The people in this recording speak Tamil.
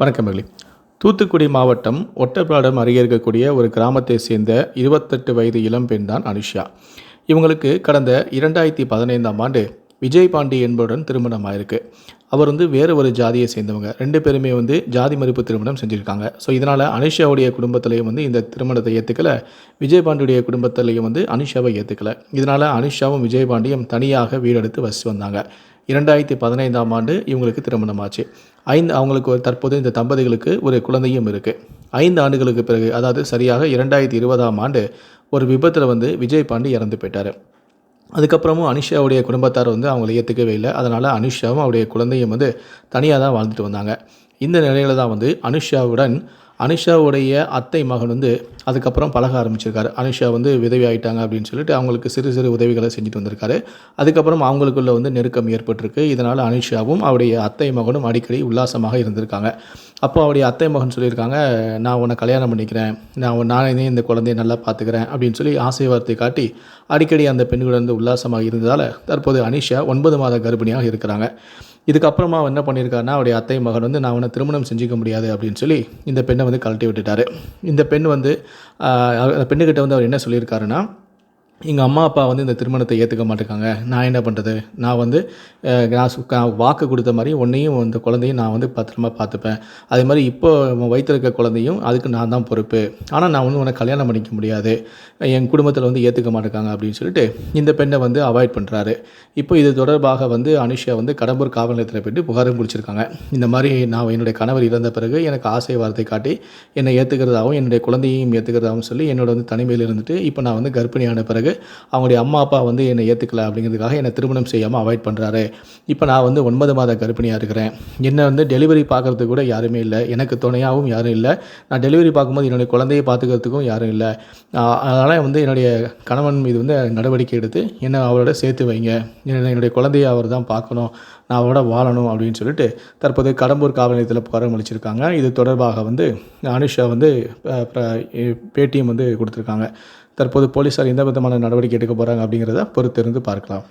வணக்கம் மகளி. தூத்துக்குடி மாவட்டம் ஒட்டப்பாடம் அருகே இருக்கக்கூடிய ஒரு கிராமத்தை சேர்ந்த இருபத்தெட்டு வயது இளம்பெண் தான் அனுஷா இவங்களுக்கு கடந்த இரண்டாயிரத்தி பதினைந்தாம் ஆண்டு விஜய் பாண்டி என்பவருடன் திருமணம் ஆயிருக்கு அவர் வந்து வேறு ஒரு ஜாதியை சேர்ந்தவங்க. ரெண்டு பேருமே வந்து ஜாதி மறுப்பு திருமணம் செஞ்சுருக்காங்க. ஸோ இதனால் அனுஷாவுடைய குடும்பத்திலையும் வந்து இந்த திருமணத்தை ஏற்றுக்கல விஜய் பாண்டியுடைய குடும்பத்திலையும் வந்து அனுஷாவை ஏற்றுக்கல இதனால் அனுஷாவும் விஜய் பாண்டியும் தனியாக வீடெடுத்து வசித்து வந்தாங்க. இரண்டாயிரத்தி பதினைந்தாம் ஆண்டு இவங்களுக்கு திருமணம் ஆச்சு ஐந்து அவங்களுக்கு ஒரு தற்போது இந்த தம்பதிகளுக்கு ஒரு குழந்தையும் இருக்குது ஐந்து ஆண்டுகளுக்கு பிறகு அதாவது சரியாக இரண்டாயிரத்தி இருபதாம் ஆண்டு ஒரு விபத்தில் வந்து விஜய் பாண்டி இறந்து போயிட்டார். அதுக்கப்புறமும் அனுஷாவுடைய குடும்பத்தார் வந்து அவங்கள ஏற்றுக்கவே இல்லை. அதனால் அனுஷாவும் அவருடைய குழந்தையும் வந்து தனியாக தான் வாழ்ந்துட்டு வந்தாங்க. இந்த நிலையில் தான் வந்து அனுஷாவுடன் அனுஷாவுடைய அத்தை மகன் வந்து அதுக்கப்புறம் பழக ஆரம்பிச்சிருக்காரு. அனுஷா வந்து விதவி ஆகிட்டாங்க அப்படின்னு சொல்லிட்டு அவங்களுக்கு சிறு சிறு உதவிகளை செஞ்சுட்டு வந்திருக்காரு. அதுக்கப்புறம் அவங்களுக்குள்ள வந்து நெருக்கம் ஏற்பட்டிருக்கு. இதனால் அனுஷாவும் அவருடைய அத்தை மகனும் அடிக்கடி உல்லாசமாக இருந்திருக்காங்க. அப்போ அவருடைய அத்தை மகன் சொல்லியிருக்காங்க நான் உன்னை கல்யாணம் பண்ணிக்கிறேன். நான் நானே இந்த குழந்தைய நல்லா பார்த்துக்கிறேன். அப்படின்னு சொல்லி ஆசை வார்த்தை காட்டி அடிக்கடி அந்த பெண்களுடன் வந்து உல்லாசமாக இருந்ததால் தற்போது அனிஷா ஒன்பது மாத கர்ப்பிணியாக இருக்கிறாங்க. இதுக்கப்புறமா என்ன பண்ணியிருக்காருன்னா அவருடைய அத்தை மகன் வந்து நான் அவனை திருமணம் செஞ்சுக்க முடியாது அப்படின்னு சொல்லி இந்த பெண்ணை வந்து கழட்டி விட்டுட்டாரு. இந்த பெண் வந்து அந்த பெண்ணுக்கிட்ட வந்து அவர் என்ன சொல்லியிருக்காருன்னா எங்கள் அம்மா அப்பா வந்து இந்த திருமணத்தை ஏற்றுக்க மாட்டேங்காங்க. நான் என்ன பண்ணுறது நான் வந்து நான் சு- கா- வாக்கு கொடுத்த மாதிரி உன்னையும் இந்த குழந்தையும் நான் வந்து பத்திரமா பார்த்துப்பேன். அதே மாதிரி இப்போ வயிற்றில் இருக்க குழந்தையும் அதுக்கு நான் தான் பொறுப்பு. ஆனால் நான் வந்து உன்னை கல்யாணம் பண்ணிக்க முடியாது. என் குடும்பத்தில் வந்து ஏற்றுக்க மாட்டேங்காங்க அப்படின்னு சொல்லிட்டு இந்த பெண்ணை வந்து அவாய்ட் பண்ணுறாரு இப்போ இது தொடர்பாக வந்து அனுஷா வந்து கடம்பூர் காவல் நிலையத்தில் போயிட்டு புகாரும் குடிச்சிருக்காங்க. இந்த மாதிரி நான் என்னுடைய கணவர் இறந்த பிறகு எனக்கு ஆசை வார்த்தை காட்டி என்னை ஏற்றுக்கிறதாகவும் என்னுடைய குழந்தையையும் ஏற்றுக்கிறதாகவும் சொல்லி என்னோட வந்து தனிமையில் இருந்துட்டு இப்போ நான் வந்து கர்ப்பிணியான பிறகு அவங்களுடைய அம்மா அப்பா வந்து என்னை ஏற்றுக்கல அப்படிங்கிறதுக்காக என்னை திருமணம் செய்யாமல் அவாய்ட் பண்ணுறாரு இப்போ நான் வந்து ஒன்பது மாத கர்ப்பிணியாக இருக்கிறேன். என்னை வந்து டெலிவரி பார்க்குறதுக்கு கூட யாருமே இல்லை. எனக்கு துணையாகவும் யாரும் இல்லை. நான் டெலிவரி பார்க்கும்போது என்னுடைய குழந்தையை பார்த்துக்கிறதுக்கும் யாரும் இல்லை. அதனால் வந்து என்னுடைய கணவன் மீது வந்து நடவடிக்கை எடுத்து என்னை அவரோட சேர்த்து வைங்க. என்னுடைய குழந்தையை அவர் தான் பார்க்கணும். நான் அவரோட வாழணும் அப்படின்னு சொல்லிட்டு தற்போது கடம்பூர் காவல் நிலையத்தில் புகாரம் அளிச்சிருக்காங்க இது தொடர்பாக வந்து அனுஷா வந்து பேட்டியும் வந்து கொடுத்துருக்காங்க. தற்போது போலீஸார் எந்த விதமான நடவடிக்கை எடுக்க போகிறாங்க அப்படிங்கிறத பொறுத்திருந்து பார்க்கலாம்.